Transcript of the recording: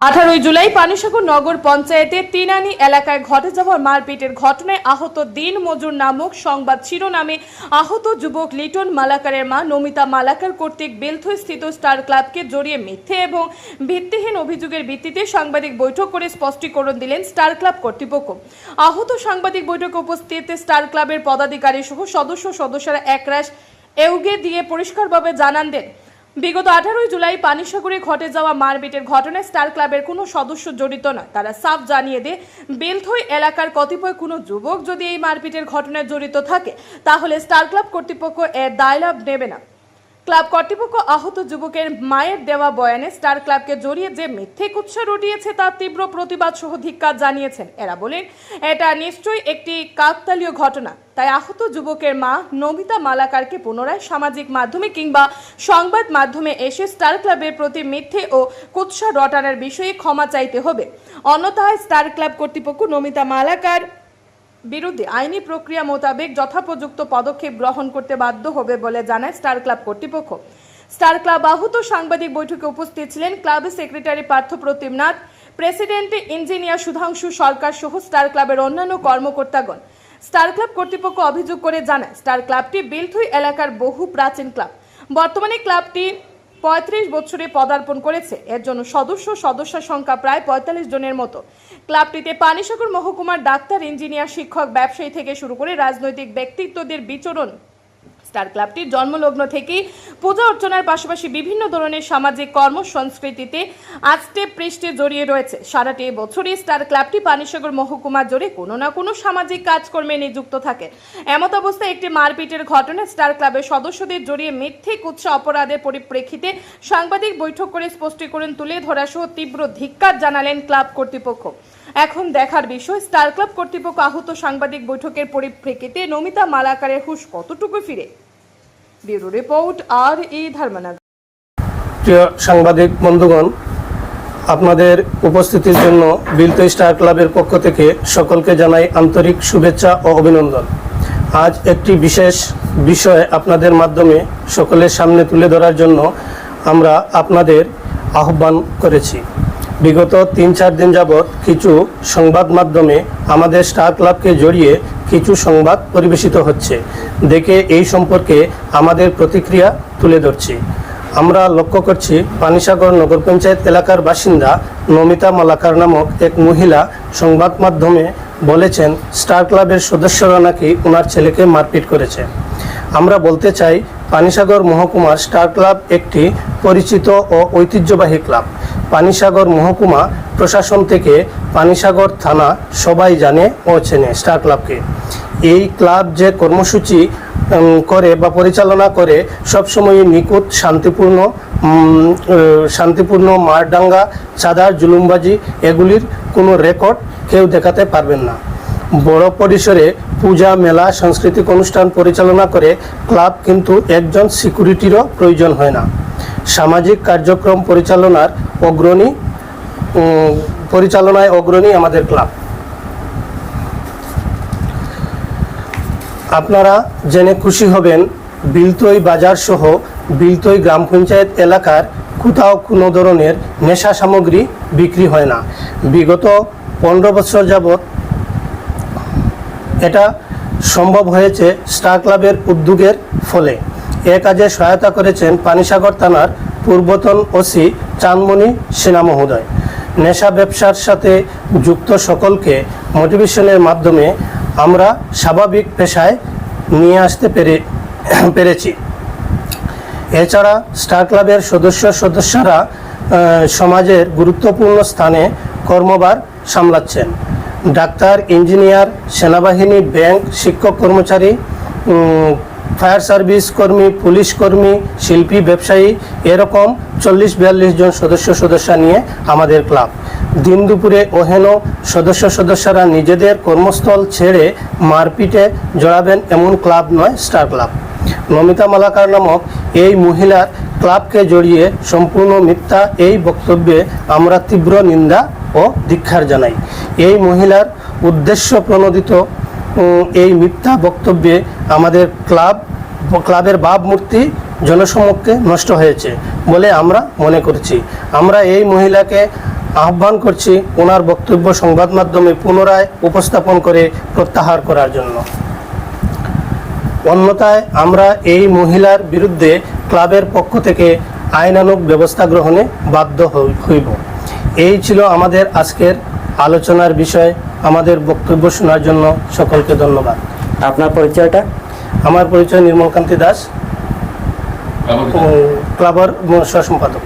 আঠারোই জুলাই পানিসাগর নগর পঞ্চায়েতের তিনানি এলাকায় ঘটে যাওয়া মারপিটের ঘটনায় আহত দিন মজুর নামক সংবাদ শিরোনামে আহত যুবক লিটন মালাকারের মা নমিতা মালাকার কর্তৃক বেলথই স্থিত স্টার ক্লাবকে জড়িয়ে মিথ্যে এবং ভিত্তিহীন অভিযোগের ভিত্তিতে সাংবাদিক বৈঠক করে স্পষ্টীকরণ দিলেন স্টার ক্লাব কর্তৃপক্ষ। আহত সাংবাদিক বৈঠকে উপস্থিত স্টার ক্লাবের পদাধিকারী সহ সদস্য সদস্যরা একরাশ এউগে দিয়ে পরিষ্কারভাবে জানান দেন। বিগত আঠারোই জুলাই পানিসাগরে ঘটে যাওয়া মারপিটের ঘটনায় স্টার ক্লাবের কোনো সদস্য জড়িত নয়। তারা সাফ জানিয়ে দেয়, বেলথই এলাকার কতিপয় কোনো যুবক যদি এই মারপিটের ঘটনায় জড়িত থাকে, তাহলে স্টার ক্লাব কর্তৃপক্ষ এর দায় লাভ নেবে না। ক্লাব কর্তৃপক্ষ আহত যুবকের মায়ের দেওয়া বয়ানে স্টার ক্লাবকে জড়িয়ে যে মিথ্যে কুৎসা রটিয়েছে তার তীব্র প্রতিবাদ সহ ধিক্কার জানিয়েছেন। এরা বলেন, এটা নিশ্চয়ই একটি কাকতালীয় ঘটনা। তাই আহত যুবকের মা নমিতা মালাকারকে পুনরায় সামাজিক মাধ্যমে কিংবা সংবাদ মাধ্যমে এসে স্টার ক্লাবের প্রতি মিথ্যে ও কুৎসা রটানোর বিষয়ে ক্ষমা চাইতে হবে। অন্যথায় স্টার ক্লাব কর্তৃপক্ষ নমিতা মালাকার বিরুদ্ধে আইনি প্রক্রিয়া মোতাবেক যথাপযুক্ত পদক্ষেপ গ্রহণ করতে বাধ্য হবে বলে জানায় স্টার ক্লাব কর্তৃপক্ষ। স্টার ক্লাব আহত সাংবাদিক বৈঠকে উপস্থিত ছিলেন ক্লাবের secretary Partha Pratim Nath, president engineer Sudhanshu Sarkar সহ স্টার ক্লাবের অন্যান্য কর্মকর্তাগণ। স্টার ক্লাব কর্তৃপক্ষ অভিযোগ করে জানায়, স্টার ক্লাবটি বেলথুই এলাকার বহু প্রাচীন ক্লাব। বর্তমানে ক্লাবটি পঁয়ত্রিশ বছরে পদার্পণ করেছে। এর জন্য সদস্য সদস্যের সংখ্যা প্রায় পঁয়তাল্লিশ জনের মতো। ক্লাবটিতে পানিসাগর মহকুমার ডাক্তার, ইঞ্জিনিয়ার, শিক্ষক, ব্যবসায়ী থেকে শুরু করে রাজনৈতিক ব্যক্তিত্বদের বিচরণ স্টার ক্লাবটির জন্মলগ্ন থেকেই পূজা অর্চনার পাশাপাশি বিভিন্ন ধরনের সামাজিক কর্ম সংস্কৃতিতে আস্তে পৃষ্ঠে জড়িয়ে রয়েছে। সারাটি বছরই স্টার ক্লাবটি পানিসাগর মহকুমা জুড়ে কোনো না কোনো সামাজিক কাজকর্মে নিযুক্ত থাকে। এমত অবস্থায় একটি মারপিটের ঘটনায় স্টার ক্লাবের সদস্যদের জড়িয়ে মিথ্যে কুৎসা অপরাধের পরিপ্রেক্ষিতে সাংবাদিক বৈঠক করে স্পষ্টীকরণ তুলে ধরা সহ তীব্র ধিক্কার জানালেন ক্লাব কর্তৃপক্ষ। এখন দেখার বিষয়, স্টার ক্লাব কর্তৃপক্ষ আহত সাংবাদিক বৈঠকের পরিপ্রেক্ষিতে নমিতা মালাকারের হুশ কতটুকু ফিরে? ব্যুরো রিপোর্ট আর ই ধর্মনগর। প্রিয় সাংবাদিক, বন্ধুগণ, আপনাদের উপস্থিতির জন্য বিলতো স্টার ক্লাবের পক্ষ থেকে সকলকে জানাই আন্তরিক শুভেচ্ছা ও অভিনন্দন। আজ একটি বিশেষ বিষয় আপনাদের মাধ্যমে সকলের সামনে তুলে ধরার জন্য আমরা আপনাদের আহ্বান করেছি। বিগত তিন চার দিন যাবৎ কিছু সংবাদ মাধ্যমে আমাদের স্টার ক্লাবকে জড়িয়ে কিছু সংবাদ পরিবেশিত হচ্ছে। দেখে এই সম্পর্কে আমাদের প্রতিক্রিয়া তুলে ধরছি। আমরা লক্ষ্য করছি পানিসাগর নগর পঞ্চায়েত এলাকার বাসিন্দা নমিতা মালাকার নামক এক মহিলা সংবাদ মাধ্যমে বলেছেন, স্টার ক্লাবের সদস্যরা নাকি ওনার ছেলেকে মারপিট করেছে। আমরা বলতে চাই পানিসাগর মহকুমার স্টার ক্লাব একটি পরিচিত ও ঐতিহ্যবাহী ক্লাব। পানিসাগর মহকুমা প্রশাসন থেকে পানিসাগর থানা সবাই জানে ও চেনে স্টার ক্লাবকে। এই ক্লাব যে কর্মসূচি করে বা পরিচালনা করে সবসময় নিখুঁত, শান্তিপূর্ণ শান্তিপূর্ণ মারডাঙ্গা, চাঁদার জুলুমবাজি, এগুলির কোনো রেকর্ড কেউ দেখাতে পারবেন না। বড় পরিসরে পূজা, মেলা, সাংস্কৃতিক অনুষ্ঠান পরিচালনা করে ক্লাব কিন্তু একজন সিকিউরিটিরও প্রয়োজন হয় না। সামাজিক কার্যক্রম পরিচালনার অগ্রণী পরিচালনায় অগ্রণী আমাদের ক্লাব। আপনারা জেনে খুশি হবেন, বিলতই বাজার সহ বিলতই গ্রাম পঞ্চায়েত এলাকার কোথাও কোনো ধরনের নেশা সামগ্রী বিক্রি হয় না। বিগত পনেরো বছর যাবৎ এটা সম্ভব হয়েছে স্টার ক্লাবের উদ্যোগের ফলে। এ কাজে সহায়তা করেছেন পানিসাগর থানার পূর্বতন ওসি চাঁদমণি সেনা মহোদয় নেশা ব্যবসার সাথে যুক্ত সকলকে মোটিভেশনের মাধ্যমে আমরা স্বাভাবিক পেশায় নিয়ে আসতে পেরে, পেরেছি। এছাড়া স্টার ক্লাবের সদস্য সদস্যরা সমাজের গুরুত্বপূর্ণ স্থানে কর্মবার সামলাচ্ছেন। ডাক্তার, ইঞ্জিনিয়ার, সেনাবাহিনী, ব্যাংক, শিক্ষক কর্মচারী ফায়ার সার্ভিস কর্মী, পুলিশ কর্মী, শিল্পী, ব্যবসায়ী, এরকম চল্লিশ বিয়াল্লিশ জন সদস্য সদস্য নিয়ে আমাদের ক্লাব। দিন দুপুরে ওহেন সদস্য সদস্যরা নিজেদের কর্মস্থল ছেড়ে মারপিটে জড়াবেন এমন ক্লাব নয় স্টার ক্লাব। নমিতা মালাকার নামক এই মহিলার ক্লাবকে জড়িয়ে সম্পূর্ণ মিথ্যা এই বক্তব্যে আমরা তীব্র নিন্দা ও ধিক্ষার জানাই। এই মহিলার উদ্দেশ্য প্রণোদিত এই মিথ্যা বক্তব্যে আমাদের ক্লাব, ক্লাবের ভাবমূর্তি জনসমক্ষে নষ্ট হয়েছে বলে আমরা মনে করছি। আমরা এই মহিলাকে আহ্বান করছি ওনার বক্তব্য সংবাদ মাধ্যমে পুনরায় উপস্থাপন করে প্রত্যাহার করার জন্য। অন্যথায় আমরা এই মহিলার বিরুদ্ধে ক্লাবের পক্ষ থেকে আইনানুগ ব্যবস্থা গ্রহণে বাধ্য হই- হইব। এই ছিল আমাদের আজকের আলোচনার বিষয়। আমাদের বক্তব্য শোনার জন্য সকলকে ধন্যবাদ। আপনার পরিচয়টা? আমার পরিচয় নির্মলকান্তি দাস। ক্লাবর ক্লাবের সহ সম্পাদক।